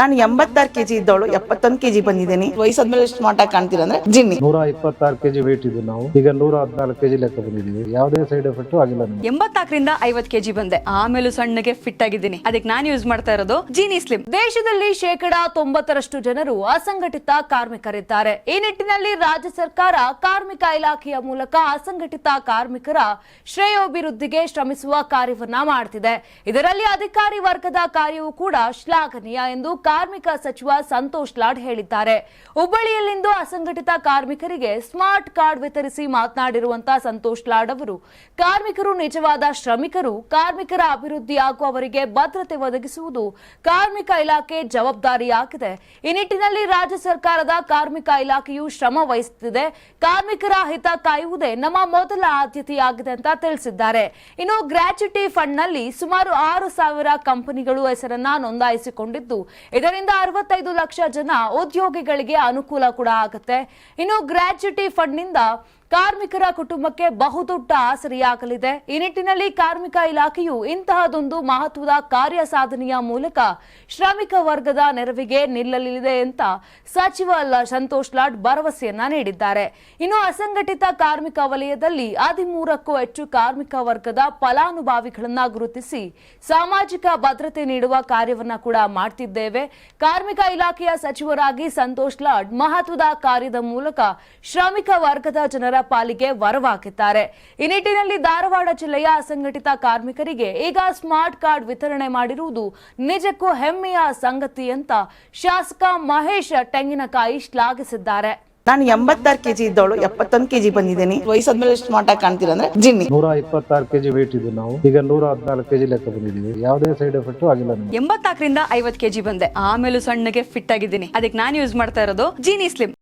ನಾನು ಎಂಬತ್ತಾರು ಕೆಜಿ ಇದ್ದವಳು ಎಪ್ಪತ್ತೊಂದು ಕೆಜಿ ಬಂದಿದ್ದೀನಿ. ವಯಸ್ಸಾದ್ಮೇಲೆ ಸ್ಮಾರ್ಟ್ ಆಗಿ ಕಾಣ್ತೀರ ಅಂದ್ರೆ ಜಿನ್ನಿ. ನೂರ ಇಪ್ಪತ್ತಾರು ಕೆಜಿ ವೇಟ್ ಇದ್ದು ನಾವು. ಈಗ ನೂರ ಹದಿನಾಲ್ಕು ಕೆಜಿ ಲೆಕ್ಕ ಬಂದಿದ್ದೀವಿ. ಯಾವುದೇ ಸೈಡ್ ಎಫೆಕ್ಟ್ ಆಗಿಲ್ಲ ಎಂಬತ್ತಾಕರಿಂದ ಎಂಬತ್ನಾಲ್ಕರಿಂದ ಐವತ್ ಕೆಜಿ ಬಂದೆ. ಆಮೇಲೂ ಸಣ್ಣಗೆ ಫಿಟ್ ಆಗಿದ್ದೀನಿ. ಅದಕ್ಕೆ ನಾನು ಯೂಸ್ ಮಾಡ್ತಾ ಇರೋದು ಜೀನಿ ಸ್ಲಿಮ್ ದೇಶದಲ್ಲಿ ಶೇಕಡಾ ತೊಂಬತ್ತರಷ್ಟು ಜನರು ಅಸಂಘಟಿತ ಕಾರ್ಮಿಕರಿದ್ದಾರೆ. ಈ ನಿಟ್ಟಿನಲ್ಲಿ ರಾಜ್ಯ ಸರ್ಕಾರ ಕಾರ್ಮಿಕ ಇಲಾಖೆಯ ಮೂಲಕ ಅಸಂಘಟಿತ ಕಾರ್ಮಿಕರ ಶ್ರೇಯೋಭಿವೃದ್ಧಿಗೆ ಶ್ರಮಿಸುವ ಕಾರ್ಯವನ್ನ ಮಾಡ್ತಿದೆ. ಇದರಲ್ಲಿ ಅಧಿಕಾರಿ ವರ್ಗದ ಕಾರ್ಯವೂ ಕೂಡ ಶ್ಲಾಘನೀಯ ಎಂದು ಕಾರ್ಮಿಕ ಸಚಿವ ಸಂತೋಷ್ ಲಾಡ್ ಹೇಳಿದ್ದಾರೆ. ಹುಬ್ಬಳ್ಳಿಯಲ್ಲಿಂದು ಅಸಂಘಟಿತ ಕಾರ್ಮಿಕರಿಗೆ ಸ್ಮಾರ್ಟ್ ಕಾರ್ಡ್ ವಿತರಿಸಿ ಮಾತನಾಡಿರುವಂತಹ ಸಂತೋಷ್ ಲಾಡ್ ಅವರು, ಕಾರ್ಮಿಕರು ನಿಜವಾದ ಶ್ರಮಿಕರು, ಕಾರ್ಮಿಕರ ಅಭಿವೃದ್ಧಿ ಹಾಗೂ ಅವರಿಗೆ ಭದ್ರತೆ ಒದಗಿಸುವುದು ಕಾರ್ಮಿಕ ಇಲಾಖೆ ಜವಾಬ್ದಾರಿಯಾಗಿದೆ. ಈ ನಿಟ್ಟಿನಲ್ಲಿ ರಾಜ್ಯ ಸರ್ಕಾರದ ಕಾರ್ಮಿಕ ಇಲಾಖೆಯು ಶ್ರಮ ವಹಿಸುತ್ತಿದೆ. ಕಾರ್ಮಿಕರ ಹಿತ ಕಾಯುವುದೇ ನಮ್ಮ ಮೊದಲ ಆದ್ಯತೆಯಾಗಿದೆ ಅಂತ ತಿಳಿಸಿದ್ದಾರೆ. ಇನ್ನು ಗ್ರಾಚ್ಯುಟಿ ಫಂಡ್ನಲ್ಲಿ ಸುಮಾರು ಆರು ಸಾವಿರ ಕಂಪನಿಗಳು ಹೆಸರನ್ನ ನೋಂದಾಯಿಸಿಕೊಂಡಿದ್ದು ಇದರಿಂದ ಅರವತ್ತೈದು ಲಕ್ಷ ಜನ ಉದ್ಯೋಗಿಗಳಿಗೆ ಅನುಕೂಲ ಕೂಡ ಆಗುತ್ತೆ. ಇನ್ನು ಗ್ರಾಚ್ಯುಟಿ ಫಂಡ್ನಿಂದ ಕಾರ್ಮಿಕರ ಕುಟುಂಬಕ್ಕೆ ಬಹುದೊಡ್ಡ ಆಸರೆಯಾಗಲಿದೆ. ಈ ನಿಟ್ಟಿನಲ್ಲಿ ಕಾರ್ಮಿಕ ಇಲಾಖೆಯು ಇಂತಹದೊಂದು ಮಹತ್ವದ ಕಾರ್ಯ ಸಾಧನೆಯ ಮೂಲಕ ಶ್ರಮಿಕ ವರ್ಗದ ನೆರವಿಗೆ ನಿಲ್ಲಲಿದೆ ಅಂತ ಸಚಿವ ಸಂತೋಷ್ ಲಾಡ್ ಭರವಸೆಯನ್ನ ನೀಡಿದ್ದಾರೆ. ಇನ್ನು ಅಸಂಘಟಿತ ಕಾರ್ಮಿಕ ವಲಯದಲ್ಲಿ ಹದಿಮೂರಕ್ಕೂ ಹೆಚ್ಚು ಕಾರ್ಮಿಕ ವರ್ಗದ ಫಲಾನುಭವಿಗಳನ್ನ ಗುರುತಿಸಿ ಸಾಮಾಜಿಕ ಭದ್ರತೆ ನೀಡುವ ಕಾರ್ಯವನ್ನ ಕೂಡ ಮಾಡ್ತಿದ್ದೇವೆ. ಕಾರ್ಮಿಕ ಇಲಾಖೆಯ ಸಚಿವರಾಗಿ ಸಂತೋಷ್ ಲಾಡ್ ಮಹತ್ವದ ಕಾರ್ಯದ ಮೂಲಕ ಶ್ರಮಿಕ ವರ್ಗದ ಜನರ ಪಾಲಿಗೆ ವರವಾಗಿದ್ದಾರೆ. ಈ ನಿಟ್ಟಿನಲ್ಲಿ ಧಾರವಾಡ ಜಿಲ್ಲೆಯ ಅಸಂಘಟಿತ ಕಾರ್ಮಿಕರಿಗೆ ಈಗ ಸ್ಮಾರ್ಟ್ ಕಾರ್ಡ್ ವಿತರಣೆ ಮಾಡಿರುವುದು ನಿಜಕ್ಕೂ ಹೆಮ್ಮೆಯ ಸಂಗತಿ ಅಂತ ಶಾಸಕ ಮಹೇಶ್ ತೆಂಗಿನಕಾಯಿ ಶ್ಲಾಘಿಸಿದ್ದಾರೆ. ನಾನು ಎಂಬತ್ತಾರು ಕೆಜಿ ಇದ್ದವಳು ಎಪ್ಪತ್ತೊಂದು ಕೆಜಿ ಬಂದಿದ್ದೀನಿ. ವಯಸ್ಸಾದ್ಮೇಲೆ ಸ್ಮಾರ್ಟ್ ಆಗಿ ಕಾಣ್ತೀರ ಅಂದ್ರೆ ಜಿನ್ನಿ. ನೂರ ಇಪ್ಪತ್ತಾರು ಕೆಜಿ ವೇಟ್ ಇದ್ದು ನಾವು. ಈಗ ನೂರ ಹದಿನಾಲ್ಕು ಕೆಜಿ ಲೆಕ್ಕ ಬಂದಿದ್ದೀವಿ. ಯಾವುದೇ ಸೈಡ್ ಎಫೆಕ್ಟ್ ಆಗಿಲ್ಲ ಎಂಬತ್ನಾಲ್ಕರಿಂದ ಐವತ್ ಕೆಜಿ ಬಂದೆ. ಆಮೇಲೆ ಸಣ್ಣಗೆ ಫಿಟ್ ಆಗಿದ್ದೀನಿ. ಅದಕ್ಕೆ ನಾನು ಯೂಸ್ ಮಾಡ್ತಾ ಇರೋದು ಜೀನಿ ಸ್ಲಿಮ್